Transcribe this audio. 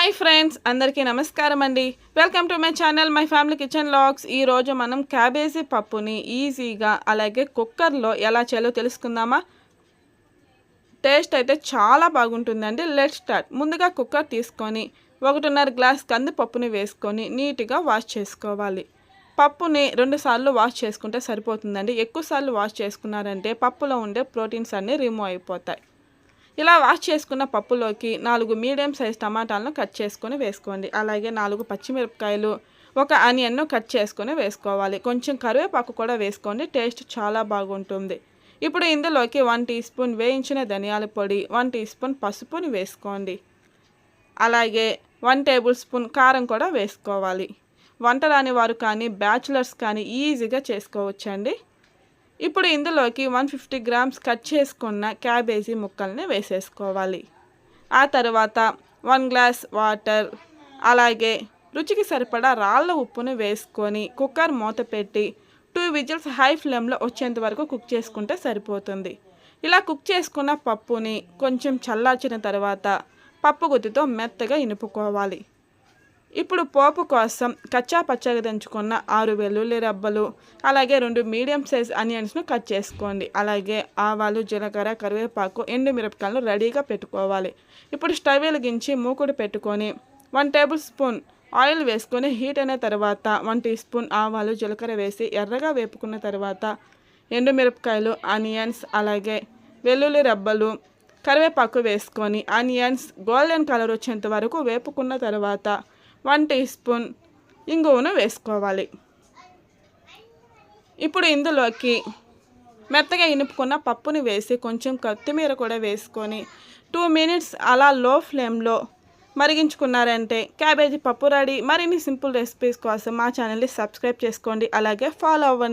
Hi friends అందరికీ నమస్కారం అండి. Welcome to my channel my family kitchen logs ఈరోజు మనం క్యాబేజీ పప్పుని ఈజీగా అలాగే కుక్కర్లో ఎలా చేయాలో తెలుసుకుందామా? టేస్ట్ అయితే చాలా బాగుంటుందండి. లెట్ స్టార్ట్ ముందుగా కుక్కర్ తీసుకొని ఒకటిన్నర గ్లాస్ కందిపప్పుని వేసుకొని నీట్గా వాష్ చేసుకోవాలి. పప్పుని రెండుసార్లు వాష్ చేసుకుంటే సరిపోతుందండి. ఎక్కువసార్లు వాష్ చేసుకున్నారంటే పప్పులో ఉండే ప్రోటీన్స్ అన్నీ రిమూవ్ అయిపోతాయి. ఇలా వాష్ చేసుకున్న పప్పులోకి నాలుగు మీడియం సైజ్ టమాటాలను కట్ చేసుకొని వేసుకోండి. అలాగే నాలుగు పచ్చిమిరపకాయలు ఒక ఆనియన్ను కట్ చేసుకొని వేసుకోవాలి. కొంచెం కరివేపాకు కూడా వేసుకోండి టేస్ట్ చాలా బాగుంటుంది. ఇప్పుడు ఇందులోకి వన్ టీ స్పూన్ వేయించిన ధనియాల పొడి వన్ టీ స్పూన్ పసుపుని వేసుకోండి. అలాగే వన్ టేబుల్ స్పూన్ కారం కూడా వేసుకోవాలి. వంట రాని వారు కానీ బ్యాచులర్స్ కానీ ఈజీగా చేసుకోవచ్చండి. ఇప్పుడు ఇందులోకి వన్ ఫిఫ్టీ గ్రామ్స్ కట్ చేసుకున్న క్యాబేజీ ముక్కల్ని వేసేసుకోవాలి. ఆ తర్వాత వన్ గ్లాస్ వాటర్ అలాగే రుచికి సరిపడా రాళ్ళ ఉప్పుని వేసుకొని కుక్కర్ మూత పెట్టి టూ విజిల్స్ హై ఫ్లేమ్లో వచ్చేంత వరకు కుక్ చేసుకుంటే సరిపోతుంది. ఇలా కుక్ చేసుకున్న పప్పుని కొంచెం చల్లార్చిన తర్వాత పప్పు గుత్తితో మెత్తగా ఇనుపుకోవాలి. ఇప్పుడు పోపు కోసం కచ్చా పచ్చగా దంచుకున్న ఆరు వెల్లుల్లి రబ్బలు అలాగే రెండు మీడియం సైజ్ ఆనియన్స్ను కట్ చేసుకోండి. అలాగే ఆవాలు జీలకర్ర కరివేపాకు ఎండు మిరపకాయలు రెడీగా పెట్టుకోవాలి. ఇప్పుడు స్టవ్ వెలిగించి మూకుడు పెట్టుకొని వన్ టేబుల్ స్పూన్ ఆయిల్ వేసుకొని హీట్ అయిన తర్వాత వన్ టీ స్పూన్ ఆవాలు జీలకర్ర వేసి ఎర్రగా వేపుకున్న తర్వాత ఎండు మిరపకాయలు ఆనియన్స్ అలాగే వెల్లుల్లి రబ్బలు కరివేపాకు వేసుకొని ఆనియన్స్ గోల్డెన్ కలర్ వచ్చేంత వరకు వేపుకున్న తర్వాత వన్ టీ స్పూన్ ఇంగువను వేసుకోవాలి. ఇప్పుడు ఇందులోకి మెత్తగా ఇనుపుకున్న పప్పుని వేసి కొంచెం కొత్తిమీర కూడా వేసుకొని టూ మినిట్స్ అలా లో ఫ్లేమ్లో మరిగించుకున్నారంటే క్యాబేజీ పప్పు రెడీ. మరిన్ని సింపుల్ రెసిపీస్ కోసం మా ఛానల్ని సబ్స్క్రైబ్ చేసుకోండి. అలాగే ఫాలో అవ్వండి.